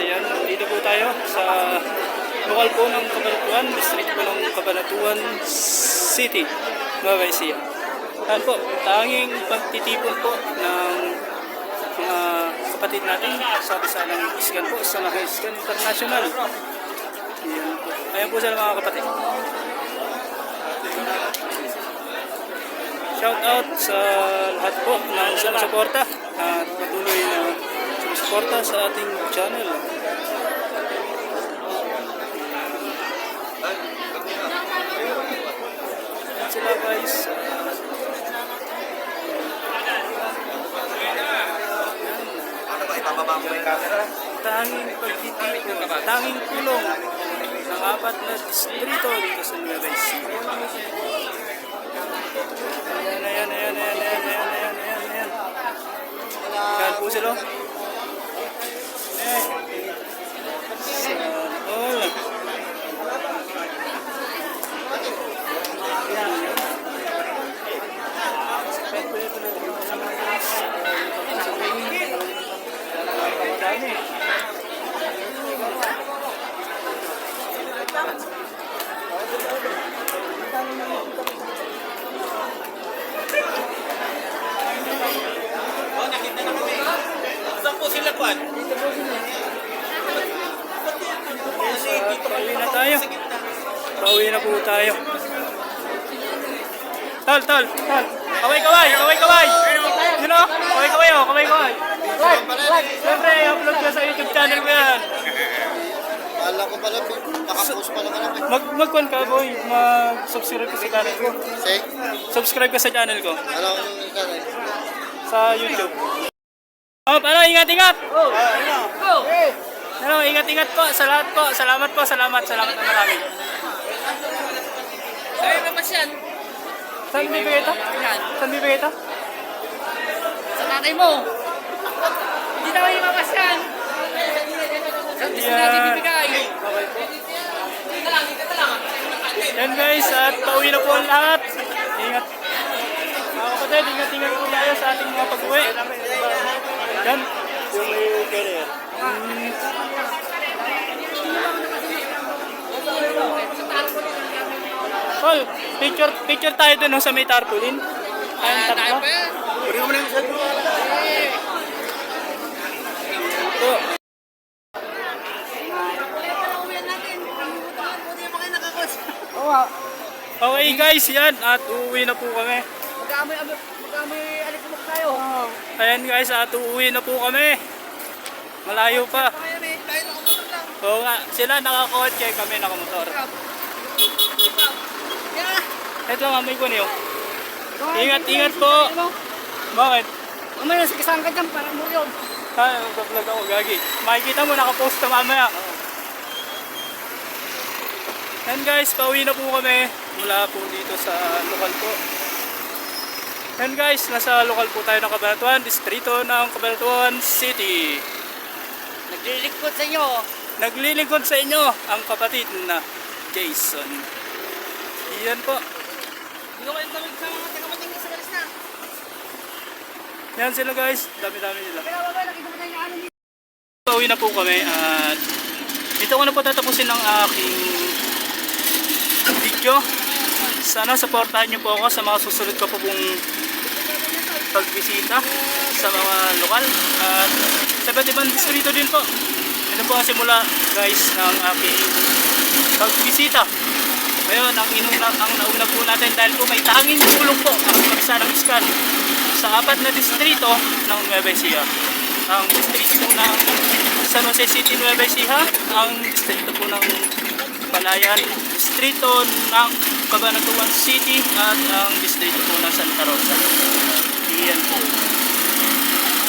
ayan, dito po tayo sa lokal po ng Cabanatuan, district po ng Cabanatuan City, Nueva Ecija. Ayan po, tanging pagtitipon po ng mga kapatid natin sa Bisanang Iskan po sa mga Iskan International. Ayan po. Ayan po sila mga kapatid. Shout out sa lahat po ng sumusuporta at patuloy na suporta sa ating channel. Yan sila guys. Ibababa mo yung camera? Tanging pagtitipon, tanging kulong ng apat na distrito dito sa Nueva Ecija. Ayan, ayan, ayan, ayan, ayan, ayan, ayan, ayan. Kaya po sila. Po sila, Kwan? Pauwi na tayo. Pauwi na po tayo. Tol, tol, tol. Kaway, kaway, kaway, kaway. You know? Kaway, kaway, oh, kaway, kaway. Like, like. Siyempre, upload ko sa YouTube channel ko yan. Kala ko pala, nakapost pala ka lang. Mag, magkwan ka, boy. Mag-subscribe ka sa channel ko. Say, Subscribe ka sa channel ko. ano ang ikaw Sa YouTube. Oh, paano? Ingat, ingat. Oh, Ano, ingat, ingat po sa lahat po. Salamat po, salamat, salamat na marami. Ay, labas yan. Saan bibigay ito? Saan bibigay ito? Sa tatay mo. Hindi na kayo labas yan. Sa gusto natin bibigay. Dito lang, dito lang. Yan guys, at pauwi na po ang lahat. Ingat. Mga kapatid, ingat-ingat po tayo sa ating mga pag-uwi. Yan. Yung may career. Tol, picture, picture tayo dun no, sa may tarpaulin. Ayun, tatlo. Puri mo na yung cellphone. Okay guys, yan. At uuwi na po kami. Mag-aamoy, mag-aamoy, alikabok tayo. Ayan guys, at uuwi na po kami. Malayo pa. May. Oo nga, sila nakakotse, kami nakamotor. Ito ang amoy ko niyo. Ingat, ingat po. Bakit? Mamaya sa kasang ka dyan, parang muryog. Ha, nag-vlog ako, gagi. Makikita mo, nakapost na mamaya. Yan guys, pauwi na po kami mula po dito sa lokal po. Yan guys, nasa lokal po tayo ng Cabanatuan, distrito ng Cabanatuan City. Naglilingkod sa inyo. Naglilingkod sa inyo ang kapatid na Jason. Yan po. Ko kayo tawag sa mga tagamating sa galis na. Yan sila guys, dami-dami nila. Kaya babay, nakita mo na yung ano dito. Pauwi na po kami at dito ko na po tatapusin ang aking video. Sana supportahan niyo po ako sa mga susunod ko po pong pagbisita sa mga lokal at sa iba't ibang distrito din po. Ito po ang simula guys ng aking pagbisita. Ngayon, ang, inuna, ang nauna po natin dahil po may tanging tulong po ang magsa ng iskan sa apat na distrito ng Nueva Ecija. Ang distrito po ng San Jose City, Nueva Ecija, ang distrito po ng Palayan, distrito ng Cabanatuan City, at ang distrito po ng Santa Rosa. Iyan po.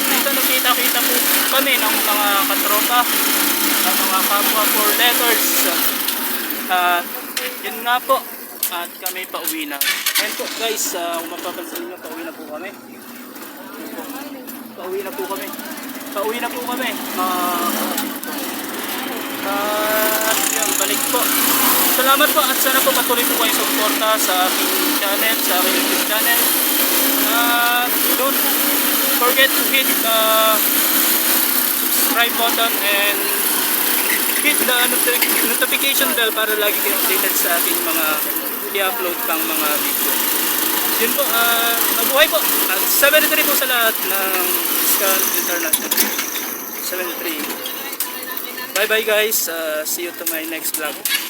Dito nakita-kita po kami ng mga katropa at mga kapwa for letters. At yun nga po. At kami pauwi na. Ayan po guys, uh, kung mapapansin nyo, pauwi na po kami. Ayan. Pauwi na po kami. Pauwi na po kami. Uh, at yan, balik po. Salamat po at sana po patuloy po kayo suporta sa aking channel, sa aking YouTube channel. At don't forget to hit the subscribe button and hit the noti- notification bell para lagi kayong updated sa ating mga i-upload pang mga video. Yun po, ah, mabuhay po. At 73 po sa lahat ng Scan International. 73. Bye bye guys. Ah, see you to my next vlog.